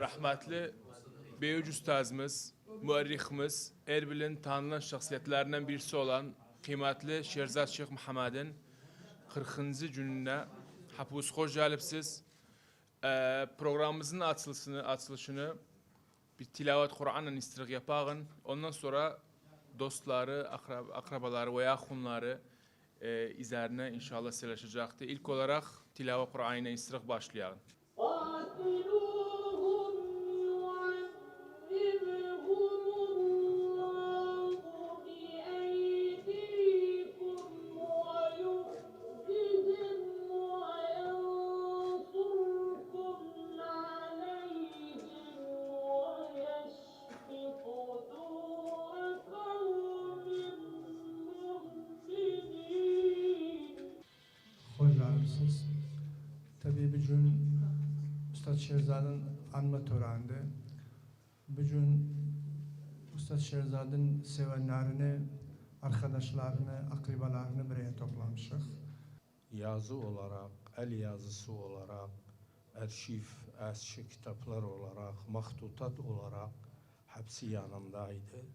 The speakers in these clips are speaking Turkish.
rahmetli Beyuc Üstazımız, müerrihimiz, Erbil'in tanınan şahsiyetlerinden birisi olan kıymetli Şerzat Şeyh Muhammed'in 40. gününe hapus hoş gelipsiz. Programımızın açılışını, açılışını bir tilavet Kur'an'la istirik yapağın. Ondan sonra dostları, akrab akrabaları veya hunları e, izlerine inşallah selaşacaktır. İlk olarak tilavet Kur'an'la istirik başlayalım. Üstad Şehzad'ın anma töreninde bugün Üstad Şehzad'ın sevenlerini, arkadaşlarını, akribalarını buraya toplamışız. yazı olarak, el yazısı olarak, arşiv, eski kitaplar olarak, mahtutat olarak hepsi yanımdaydı.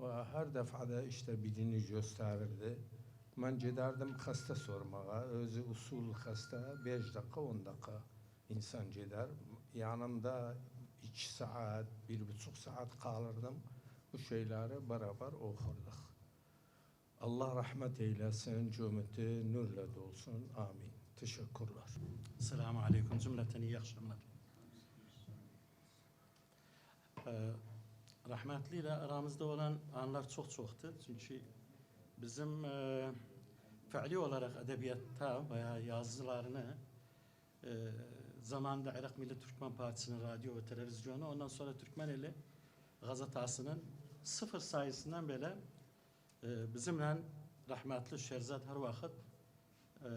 Ve her defada işte birini gösterirdi. Ben giderdim hasta sormaya. Özü usul hasta 5 dakika 10 dakika insan gider. Yanımda 2 saat, bir buçuk saat kalırdım. Bu şeyleri beraber okurduk. Allah rahmet eylesin, cömerti nurla dolsun. Amin. Teşekkürler. Selamun Aleyküm cümleten iyi akşamlar. Ee, rahmetliyle aramızda olan anlar çok çoktu. Çünkü bizim e, fiili olarak edebiyatta veya yazılarını e, zamanında Irak Milli Türkmen Partisi'nin radyo ve televizyonu ondan sonra Türkmeneli gazetasının sıfır sayısından beri e, bizimle rahmetli Şerzat her vakit e,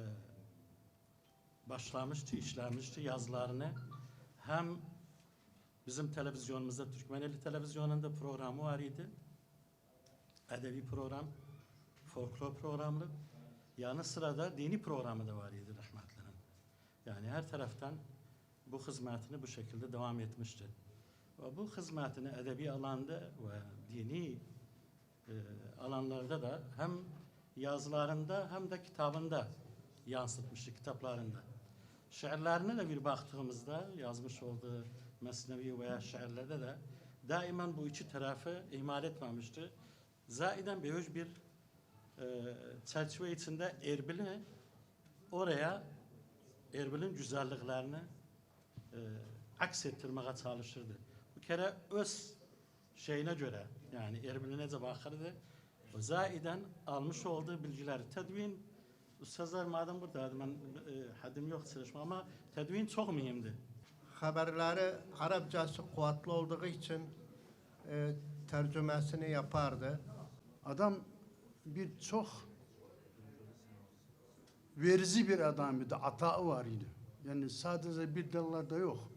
başlamıştı, işlemişti yazılarını. Hem bizim televizyonumuzda, Türkmeneli televizyonunda programı var idi. Edebi program, folklor programlı. Yanı sırada dini programı da var idi rahmetlinin. Yani her taraftan bu hizmetini bu şekilde devam etmişti. Ve bu hizmetini edebi alanda ve dini e, alanlarda da hem yazılarında hem de kitabında yansıtmıştı kitaplarında. Şiirlerine de bir baktığımızda yazmış olduğu mesnevi veya şiirlerde de daimen bu iki tarafı ihmal etmemişti. Zaiden bir bir e, çerçeve içinde Erbil'i oraya Erbil'in güzelliklerini e, aksettirmeye çalışırdı. Bu kere öz şeyine göre yani Erbil'e nece bakırdı. O zaiden almış olduğu bilgileri tedvin Ustazlar madem buradaydı ben e, haddim yok çalışma ama tedvin çok mühimdi. Haberleri Arapçası kuvvetli olduğu için e, tercümesini yapardı. Adam bir çok verici bir adam idi. Atağı var idi. Yani sadece bir dallarda yok.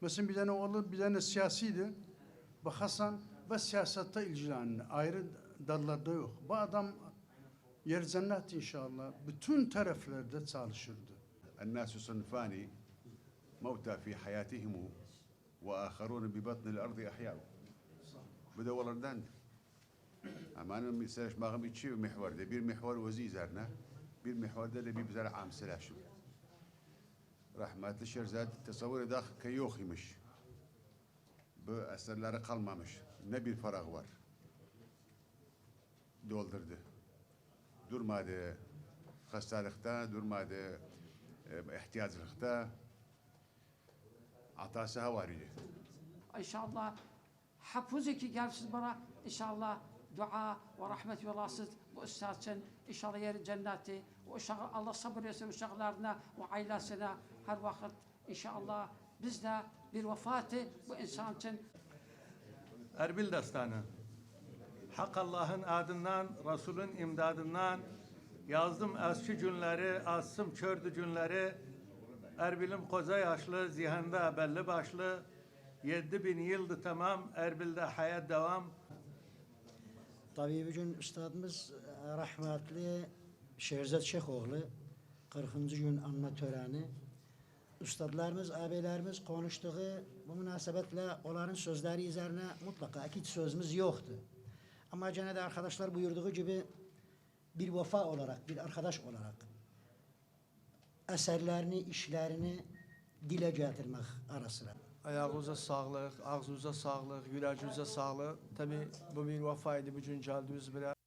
Mesela bir tane oğlu bir tane siyasiydi. Bakasan ve siyasette ilgilendi. Ayrı dallarda yok. Bu adam yer cennet inşallah. Bütün taraflarda çalışırdı. الناس صنفان موتى في حياتهم وآخرون ببطن الأرض أحياء بدأ والله دان أما أنا مثلاش ما غم يتشي محور ده بير محور وزي زارنا بير محور ده اللي بيبزر عام سلاشو رحمة الشرزاد تصور داخل كيوخي مش بأسرلار قلمامش نبي الفراغ var doldurdu. Durmadı hastalıkta, durmadı e, ihtiyacılıkta. Atası havariydi. İnşallah hafız ki gelsin bana inşallah dua ve rahmet ve lasız bu üstad için inşallah yeri cenneti ve inşallah Allah sabır etsin uşaklarına ve ailesine her vakit inşallah biz de bir vefatı bu insan için Erbil Destanı. Hak Allah'ın adından, Resul'ün imdadından yazdım eski günleri, astım kördü günleri. Erbil'im koza yaşlı, zihanda belli başlı. Yedi bin yıldı tamam, Erbil'de hayat devam. Tabii bugün üstadımız e, rahmetli Şehrzat Şeyhoğlu 40. gün anma töreni. Üstadlarımız, abilerimiz konuştuğu bu münasebetle onların sözleri üzerine mutlaka akit sözümüz yoktu. Ama gene de arkadaşlar buyurduğu gibi bir vefa olarak, bir arkadaş olarak eserlerini, işlerini dile getirmek ara. Ayağınıza sağlık, ağzınıza sağlık, yüreğinize sağlık. Tabii bu bir vefaydı bugün geldiğimiz bir